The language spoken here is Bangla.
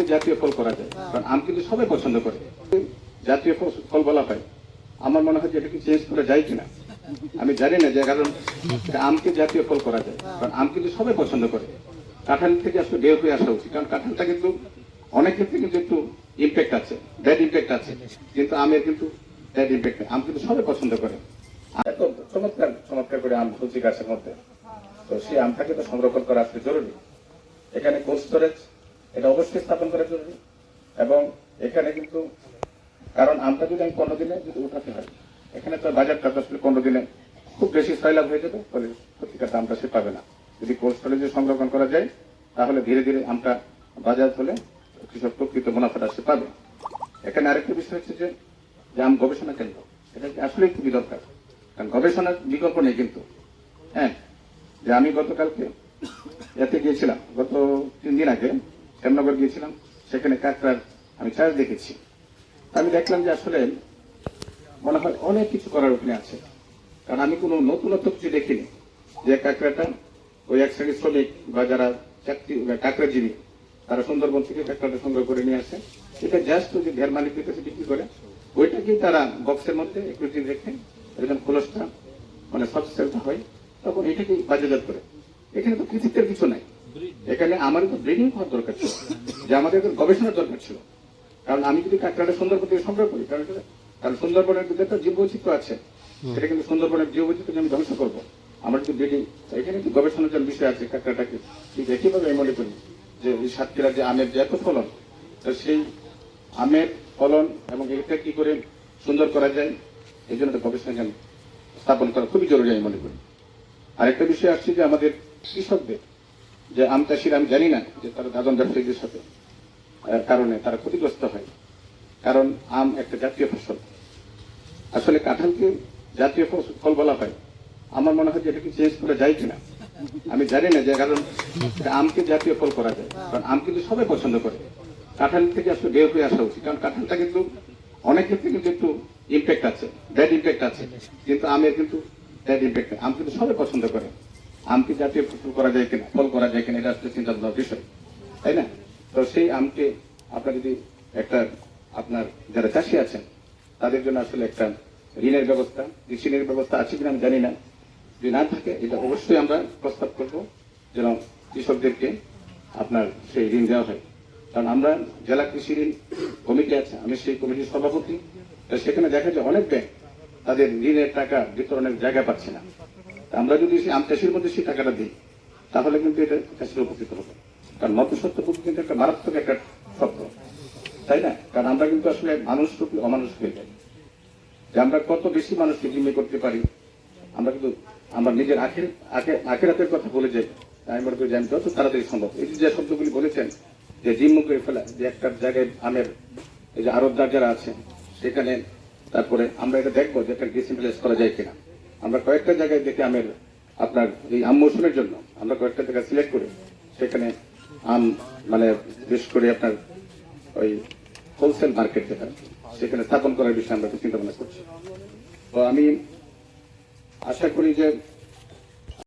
আমকে জাতীয় ফল করা যায়। কারণ আম কিন্তু সবাই পছন্দ করে। জাতীয় ফল- বলা হয়। আমার মনে হয় যে এটা কি চেঞ্জ করা যায় কিনা? আমি জানি না যে কারণ আমকে জাতীয় ফল করা যায়। কারণ আম কিন্তু সবাই পছন্দ করে। কাঁঠাল থেকে আসলে বের হয়ে আসা উচিত। কারণ কাঁঠালটা কিন্তু অনেক ক্ষেত্রে কিন্তু একটু ইম্প্যাক্ট আছে ব্যাড ইম্প্যাক্ট আছে। কিন্তু আমের কিন্তু ব্যাড ইম্প্যাক্ট আম কিন্তু সবাই পছন্দ করে। চমৎকার চমৎকার করে আম ফুলছি গাছের মধ্যে। তো সেই আমটাকে তো সংরক্ষণ করা আসলে জরুরি। এখানে কোল্ড স্টোরেজ এটা অবশ্যই স্থাপন করা জরুরি। এবং এখানে কিন্তু, কারণ আমটা যদি আমি পনেরো দিনে যদি উঠাতে হয়, এখানে তো বাজারটা আসলে পনেরো দিনে খুব বেশি সয়লাভ হয়ে যাবে, ফলে সত্যিকার দামটা সে পাবে না। যদি কোল্ড স্টোরেজে সংরক্ষণ করা যায়, তাহলে ধীরে ধীরে আমটা বাজার হলে কৃষক প্রকৃত মুনাফাটা সে পাবে। এখানে আরেকটা বিষয় হচ্ছে যে আম গবেষণা কেন্দ্র, এটা আসলে খুবই দরকার? কারণ গবেষণার বিকল্প নেই কিন্তু। হ্যাঁ যে আমি গতকালকে এতে গিয়েছিলাম, গত তিন দিন আগে শ্যামনগর গিয়েছিলাম, সেখানে কাঁকড়ার আমি চাষ দেখেছি। আমি দেখলাম যে আসলে মনে হয় অনেক কিছু করার ওখানে আছে। কারণ আমি কোনো নতুনত্ব কিছু দেখিনি যে কাঁকড়াটা ওই এক শ্রেণির শ্রমিক বা যারা চাকরি, কাঁকড়াজীবী, তারা সুন্দরবন থেকে কাঁকড়াটা সংগ্রহ করে নিয়ে আসে। এটা জাস্ট ওই যে ঘের মালিকদের কাছে বিক্রি করে। ওইটাকেই তারা বক্সের মধ্যে একটু দিন রেখে যখন খোলসটা মানে সব হয়, তখন এটাকেই বাজারজাত করে। এখানে তো কৃতিত্বের কিছু নাই। এখানে আমার তো ব্রিডিং হওয়ার দরকার ছিল যে আমাদের একটু গবেষণার দরকার ছিল। কারণ আমি যদি কাঁকড়াটা সুন্দরবন থেকে সংগ্রহ করি কারণ কারণ সুন্দরবনের কিন্তু একটা জীব বৈচিত্র্য আছে সেটা কিন্তু সুন্দরবনের জীব বৈচিত্র্যকে আমি ধ্বংস করব। আমার কিন্তু ব্রিডিং এখানে কিন্তু গবেষণার জন্য বিষয় আছে কাঁকড়াটাকে ঠিক একইভাবে আমি মনে করি যে এই সাতক্ষীরা যে আমের যে এত ফলন তো সেই আমের ফলন এবং এটা কি করে সুন্দর করা যায় এই জন্য গবেষণা স্থাপন করা খুবই জরুরি আমি মনে করি। আরেকটা বিষয় আসছে যে আমাদের কৃষকদের যে আম চাষিরা আমি জানি না যে তারা দাদন ব্যবসায়ীদের সাথে কারণে তারা ক্ষতিগ্রস্ত হয়। কারণ আম একটা জাতীয় ফসল। আসলে কাঁঠালকে জাতীয় ফস- ফল বলা হয়। আমার মনে হয় যে এটা কি চেঞ্জ করা যায় কিনা? আমি জানি না যে, কারণ আমকে জাতীয় ফল করা যায়। কারণ আম কিন্তু সবাই পছন্দ করে। কাঁঠাল থেকে আসলে বের হয়ে আসা উচিত। কারণ কাঁঠালটা কিন্তু অনেক ক্ষেত্রে কিন্তু একটু ইম্প্যাক্ট আছে ব্যাড ইম্প্যাক্ট আছে। কিন্তু আমের কিন্তু ব্যাড ইম্প্যাক্ট আম কিন্তু সবাই পছন্দ করে। আমকে জাতীয় ফসল করা যায় কিনা ফল করা যায় কিনা, এটা আসলে চিন্তা ভাবনার বিষয় তাই না? তো সেই আমকে আপনার যদি একটা, আপনার যারা চাষি আছেন, তাদের জন্য আসলে একটা ঋণের ব্যবস্থা, কৃষি ঋণের ব্যবস্থা আছে কিনা আমি জানি না। যদি না থাকে, এটা অবশ্যই আমরা প্রস্তাব করব যেন কৃষকদেরকে আপনার সেই ঋণ দেওয়া হয়। কারণ আমরা জেলা কৃষি ঋণ কমিটি আছে, আমি সেই কমিটির সভাপতি। সেখানে দেখা যায় অনেক ব্যাংক তাদের ঋণের টাকা বিতরণের জায়গা পাচ্ছে না। আমরা যদি সেই আম চাষির মধ্যে সেই টাকাটা দিই, তাহলে কিন্তু এটা চাষির উপকৃত হবে। কারণ মতসত্ব প্রতি কিন্তু একটা মারাত্মক একটা শব্দ তাই না? কারণ আমরা কিন্তু আসলে মানুষ রূপী অমানুষ হয়ে যাই। যে আমরা কত বেশি মানুষকে জিম্মি করতে পারি, আমরা কিন্তু আমরা নিজের আখের আখের আখেরাতের কথা বলে যাই। আমি মনে করি যে আমি যত তাড়াতাড়ি সম্ভব, এই যে শব্দগুলি বলেছেন, যে জিম্ম করে ফেলা, যে একটা জায়গায় আমের, এই যে আরবদার যারা আছে সেখানে তারপরে আমরা এটা দেখব যে একটা ডিসেন্ট্রালাইজ করা যায় কিনা। আমরা কয়েকটা জায়গায় দেখে আমের, আপনার এই আম মৌসুমের জন্য। আমরা কয়েকটা জায়গায় সিলেক্ট করে। সেখানে আম মানে বিশেষ করে আপনার ওই হোলসেল মার্কেট যেটা, সেখানে স্থাপন করার বিষয়ে আমরা চিন্তা ভাবনা করছি। তো আমি আশা করি যে